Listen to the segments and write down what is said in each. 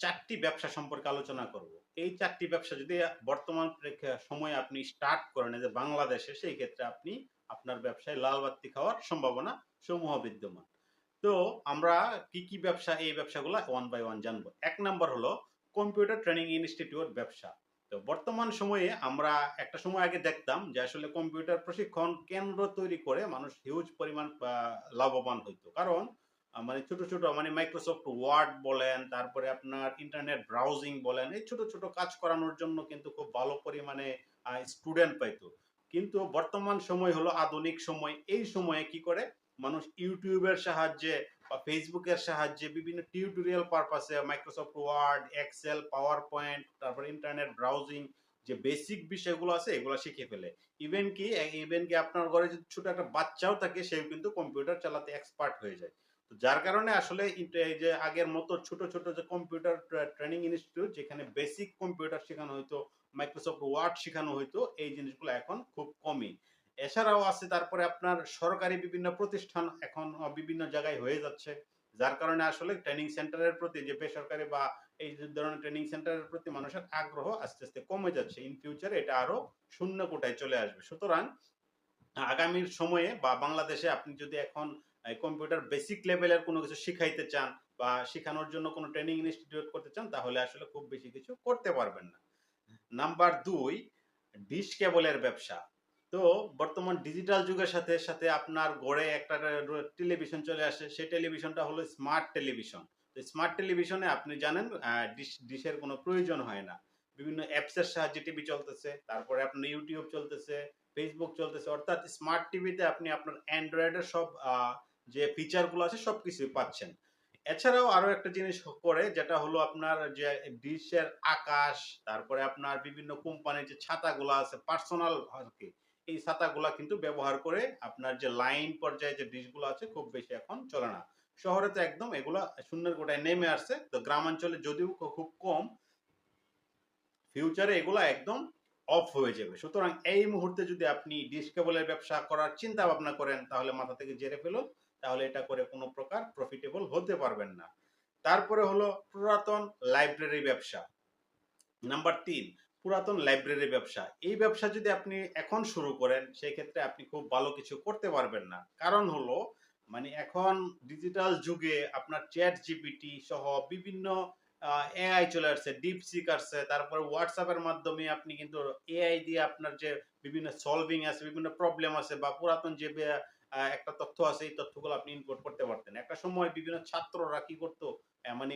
চারটি ব্যবসা সম্পর্কে আলোচনা করব। এই চারটি ব্যবসা যদি বর্তমান সময়ে আপনি স্টার্ট করেন যে বাংলাদেশে, সেই ক্ষেত্রে আপনি আপনার ব্যবসায় লাল বাতি খাওয়ার সম্ভাবনা সমূহ বিদ্যমান। তো আমরা কি কি ব্যবসা, এই ব্যবসাগুলো ওয়ান বাই ওয়ান জানব। এক নম্বর হলো কম্পিউটার ট্রেনিং ইনস্টিটিউট ব্যবসা। তো বর্তমান সময়ে আমরা একটা সময় আগে দেখতাম যে আসলে কম্পিউটার প্রশিক্ষণ কেন্দ্র তৈরি করে মানুষ হিউজ পরিমাণ লাভবান হইতো। কারণ মানে ছোট ছোট মানে মাইক্রোসফট ওয়ার্ড বলেন, তারপরে আপনার ইন্টারনেট ব্রাউজিং বলেন, এই ছোট ছোট কাজ করানোর জন্য কিন্তু খুব ভালো পরিমাণে স্টুডেন্ট পাইতো। কিন্তু বর্তমান সময় হলো আধুনিক সময়, এই সময়ে কি করে? মানুষ ইউটিউবের সাহায্যে বা ফেসবুকের সাহায্যে বিভিন্ন টিউটোরিয়াল পারপাসে Microsoft Word Excel PowerPoint তারপর ইন্টারনেট ব্রাউজিং যে বেসিক বিষয়গুলো আছে, এগুলো শিখে ফেলে। ইভেন কি ইভেন কি আপনার ঘরে যদি ছোট একটা বাচ্চাও থাকে, সেও কিন্তু কম্পিউটার চালাতে এক্সপার্ট হয়ে যায়। তো যার কারণে আসলে এই যে আগের মতো ছোট ছোট যে কম্পিউটার ট্রেনিং ইনস্টিটিউট যেখানে বেসিক কম্পিউটার শেখানো হইতো মাইক্রোসফট ওয়ার্ড শেখানো হইতো, এই জিনিসগুলো এখন খুব কমই। এছাড়াও আছে তারপরে আপনার সরকারি বিভিন্ন প্রতিষ্ঠান এখন বিভিন্ন জায়গায় হয়ে যাচ্ছে। যার কারণে আসলে ট্রেনিং সেন্টারের প্রতি যে বেসরকারি বা এই ধরনের ট্রেনিং সেন্টারের প্রতি মানুষের আগ্রহ আস্তে আস্তে কমে যাচ্ছে। ইন ফিউচার এটা আরও শূন্য কোটায় চলে আসবে। সুতরাং আগামীর সময়ে বা বাংলাদেশে আপনি যদি এখন কম্পিউটার বেসিক লেভেলের কোনো কিছু শিখাইতে চান বা শেখানোর জন্য কোনো ট্রেনিং ইনস্টিটিউট করতে চান, তাহলে আসলে খুব বেশি কিছু করতে পারবেন না। নাম্বার দুই ডিশ কেবলের ব্যবসা। তো বর্তমান ডিজিটাল যুগের সাথে সাথে আপনার গড়ে একটা টেলিভিশন চলে আসে, সেই টেলিভিশনটা হলো স্মার্ট টেলিভিশন তো স্মার্ট টেলিভিশনে আপনি জানেন ডিশ ডিশের কোনো প্রয়োজন হয় না। বিভিন্ন অ্যাপসের সাহায্যে টিভি চলতেছে, তারপরে আপনার ইউটিউব চলতেছে ফেসবুক চলতেছে, অর্থাৎ স্মার্ট টিভিতে আপনি আপনার অ্যান্ড্রয়েডের সব যে ফিচারগুলো আছে সব কিছুই পাচ্ছেন। এছাড়াও আরও একটা জিনিস করে যেটা হলো আপনার যে ডিশের আকাশ, তারপরে আপনার বিভিন্ন কোম্পানির যে ছাতাগুলো আছে পার্সোনাল এই ছাতাগুলা কিন্তু ব্যবহার করে আপনার যে লাইন পর্যায়ে যে ডিশগুলো আছে, খুব বেশি এখন চলে না। শহরে তো একদম এগুলা নেমে আসছে, তো গ্রামাঞ্চলে যদিও খুব কম ফিউচারে এগুলা একদম অফ হয়ে যাবে। সুতরাং এই মুহূর্তে যদি আপনি ডিশ কেবলের ব্যবসা করার চিন্তা ভাবনা করেন, তাহলে মাথা থেকে জেরে ফেলুন। তাহলে এটা করে কোনো প্রকার প্রফিটেবল হতে পারবেন না। তারপরে হলো পুরাতন লাইব্রেরি ব্যবসা। নাম্বার তিন, পুরাতন লাইব্রেরি ব্যবসা। এই ব্যবসা যদি আপনি এখন শুরু করেন, সেই ক্ষেত্রে আপনি খুব ভালো কিছু করতে পারবেন না। কারণ হলো মানে এখন ডিজিটাল যুগে আপনার চ্যাট জিপিটি সহ বিভিন্ন এআই চলে আসছে ডিপসিক আসছে, তারপরে হোয়াটসঅ্যাপের মাধ্যমে আপনি কিন্তু এআই দিয়ে আপনার যে বিভিন্ন সলভিং আছে, বিভিন্ন প্রবলেম আছে, বা পুরাতন যে একটা তথ্য আছে, এই তথ্যগুলো আপনি ইনপুট করতে পারতেন। একটা সময় বিভিন্ন ছাত্ররা কি করতো? মানে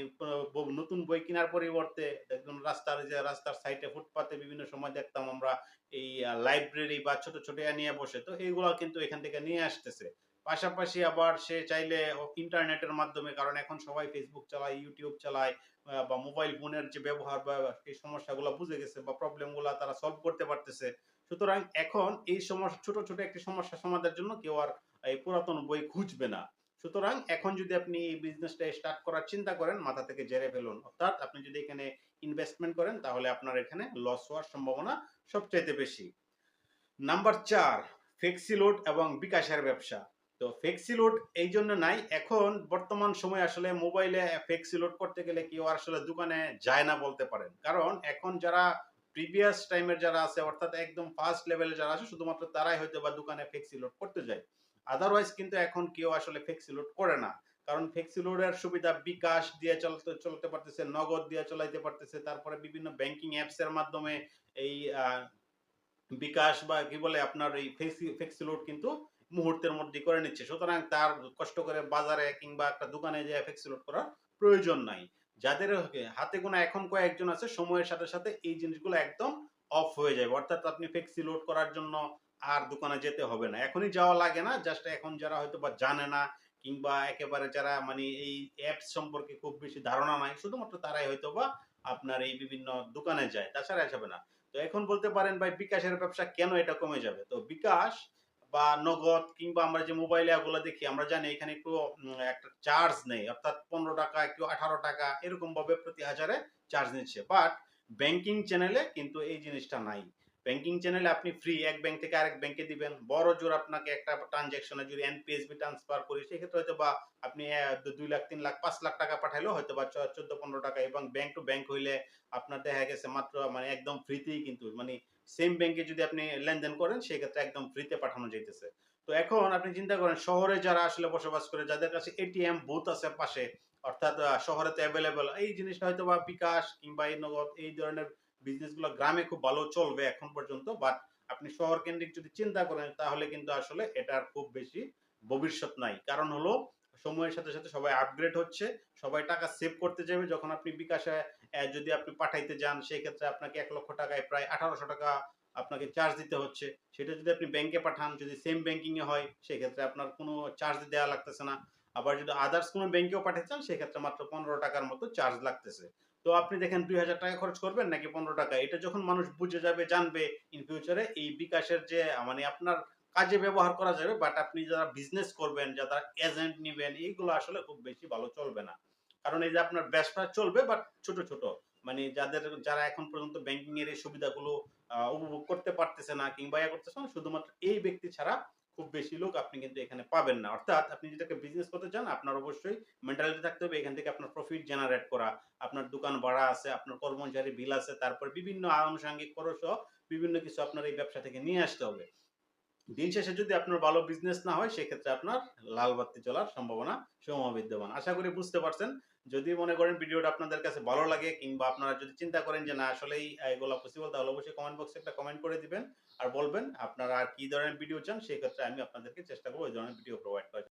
নতুন বই কেনার পরিবর্তে একদম রাস্তার যে, রাস্তার সাইডে ফুটপাতে বিভিন্ন সময় দেখতাম আমরা এই লাইব্রেরি বা ছোট ছোট নিয়ে বসে। তো এইগুলো কিন্তু এখান থেকে নিয়ে আসতেছে। পাশাপাশি আবার সে চাইলে ইন্টারনেটের মাধ্যমে, কারণ এখন সবাই ফেসবুক চালায় ইউটিউব চালায় বা মোবাইল ফোনের যে ব্যবহার বা এই সমস্যাগুলো বুঝে গেছে বা প্রবলেমগুলো তারা সলভ করতে পারতেছে। সুতরাং এখন এই সমস্যা, ছোট ছোট একটি সমস্যা সমাধানের জন্য কেউ আর এই পুরাতন বই খুঁজবে না। সুতরাং এখন যদি আপনি এই বিজনেসটা স্টার্ট করার চিন্তা করেন, মাথা থেকে জেরে ফেলুন। অর্থাৎ আপনি যদি এখানে ইনভেস্টমেন্ট করেন, তাহলে আপনার এখানে লস হওয়ার সম্ভাবনা সবচাইতে বেশি। নাম্বার চার ফ্লেক্সিলোড এবং বিকাশের ব্যবসা। তো ফ্লেক্সিলোড এই জন্য নাই, এখন বর্তমান সময় আসলে মোবাইলে ফ্লেক্সিলোড করতে গেলে কেউ আসলে দোকানে যায় না বলতে পারেন। কারণ এখন যারা প্রিভিয়াস টাইমের যারা আছে, অর্থাৎ একদম ফার্স্ট লেভেলে যারা আছে, শুধুমাত্র তারাই হয়তো বা দোকানে ফ্লেক্সিলোড করতে যায়। আদারওয়াইজ কিন্তু এখন কেউ আসলে ফ্লেক্সিলোড করে না। কারণ ফ্লেক্সিলোডের সুবিধা বিকাশ দিয়ে চলতে চলতে পারতেছে, নগদ দিয়ে চলাইতে পারতেছে, তারপরে বিভিন্ন ব্যাংকিং অ্যাপস এর মাধ্যমে এই বিকাশ বা কি বলে আপনার এই ফ্লেক্সিলোড কিন্তু মুহূর্তের মধ্যে করে নিচ্ছে। সুতরাং তার কষ্ট করে বাজারে কিংবা একটা দোকানে যে ফ্লেক্সিলোড করার প্রয়োজন নাই। যাদের হাতে গোনা এখন কয়েকজন আছে, সময়ের সাথে সাথে এই জিনিসগুলো একদম অফ হয়ে যাবে। অর্থাৎ আপনি ফ্লেক্সি লোড করার জন্য আর দোকানে যেতে হবে না। এখনই যাওয়া লাগে না জাস্ট এখন যারা হয়তো বা জানে না, কিংবা একেবারে যারা মানে এই অ্যাপস সম্পর্কে খুব বেশি ধারণা নাই, শুধুমাত্র তারাই হয়তো বা আপনার এই বিভিন্ন দোকানে যায়, তাছাড়া যাবে না। তো এখন বলতে পারেন ভাই, বিকাশের ব্যবসা কেন এটা কমে যাবে? তো বিকাশ বা নগদ কিংবা আমরা যে মোবাইলে এগুলো দেখি, আমরা জানি এখানে একটু একটা চার্জ নেই, অর্থাৎ পনেরো টাকা, একটু আঠারো টাকা এরকম ভাবে প্রতি হাজারে চার্জ নিচ্ছে। বাট ব্যাংকিং চ্যানেলে কিন্তু এই জিনিসটা নাই। ব্যাংকিং চ্যানেলে আপনি ফ্রি এক ব্যাংক থেকে আরেক ব্যাংকে দিবেন। বড় জোর আপনাকে একটা ট্রানজ্যাকশনে যদি এনপিএসবি ট্রান্সফার করি, সেক্ষেত্রে হয়তো বা আপনি দুই লাখ, তিন লাখ, পাঁচ লাখ টাকা পাঠাইলেও হয়তো বা চোদ্দ, পনেরো টাকা এবং ব্যাংক টু ব্যাংক হইলে আপনার দেখা গেছে মাত্র মানে একদম ফ্রিতেই কিন্তু মানে সেম ব্যাংকে যদি আপনি লেনদেন করেন, সেক্ষেত্রে একদম ফ্রিতে পাঠানো যাইতেছে। তো এখন আপনি চিন্তা করেন, শহরে যারা আসলে বসবাস করে, যাদের কাছে এটিএম বুথ আছে পাশে, অর্থাৎ শহরে তো অ্যাভেলেবল এই জিনিসটা হয়তো বা বিকাশ কিংবা এই নগদ, এই ধরনের বিজনেসগুলো গ্রামে খুব ভালো চলবে এখন পর্যন্ত বাট আপনি শহর কেন্দ্রিক যদি চিন্তা করেন, তাহলে কিন্তু আসলে এটার খুব বেশি ভবিষ্যৎ নাই। কারণ হলো, সময়ের সাথে সাথে সবাই আপগ্রেড হচ্ছে, সবাই টাকা সেভ করতে যাবে, যখন আপনি বিকাশে যদি আপনি পাঠাইতে যান সেই ক্ষেত্রে আপনাকে এক লক্ষ টাকায় প্রায় আঠারোশো টাকা আপনাকে চার্জ দিতে হচ্ছে। সেটা যদি আপনি ব্যাংকে পাঠান, যদি সেম ব্যাংকিং এ হয়, সেক্ষেত্রে আপনার কোনো চার্জ দেওয়া লাগতেছে না। আবার যদি আদার্স কোনো ব্যাংকেও পাঠাতে চান, সেক্ষেত্রে মাত্র পনেরো টাকার মতো চার্জ লাগতেছে। তো আপনি দেখেন দুই হাজার টাকা খরচ করবেন নাকি পনেরো টাকা? এটা যখন মানুষ বুঝে যাবে, জানবে ইন ফিউচারে এই বিকাশের যে মানে আপনার কাজে ব্যবহার করা যাবে বাট আপনি যারা বিজনেস করবেন, যারা এজেন্ট নিবেন এইগুলো আসলে খুব বেশি ভালো চলবে না। কারণ এই যে আপনার ব্যবসা চলবে বাট ছোট ছোট। মানে যাদের, যারা এখন পর্যন্ত ব্যাংকিং এর এই সুবিধাগুলো উপভোগ করতে পারতেছে না কিংবা ইয়া করতেছে না, শুধুমাত্র এই ব্যক্তি ছাড়া খুব বেশি লোক আপনি কিন্তু এখানে পাবেন না। অর্থাৎ আপনি যেটাকে বিজনেস করতে চান, আপনার অবশ্যই মেন্টালিটি থাকতে হবে। এখান থেকে আপনার প্রফিট জেনারেট করা, আপনার দোকান ভাড়া আছে, আপনার কর্মচারী বিল আছে, তারপর বিভিন্ন আনুষঙ্গিক খরচ বিভিন্ন কিছু আপনার এই ব্যবসা থেকে নিয়ে আসতে হবে। দিন শেষে যদি আপনার ভালো বিজনেস না হয়, সেক্ষেত্রে আপনার লাল বাতি চলার সম্ভাবনা সমবিদ্যমান। আশা করি বুঝতে পারছেন। যদি মনে করেন ভিডিওটা আপনাদের কাছে ভালো লাগে কিংবা আপনারা যদি চিন্তা করেন যে না, আসলেই এগুলো পসিবল তাহলে অবশ্যই কমেন্ট বক্সে একটা কমেন্ট করে দিবেন আর বলবেন, আপনারা আর কি ধরনের ভিডিও চান, সেক্ষেত্রে আমি আপনাদেরকে চেষ্টা করব ওই ধরনের ভিডিও প্রোভাইড করার।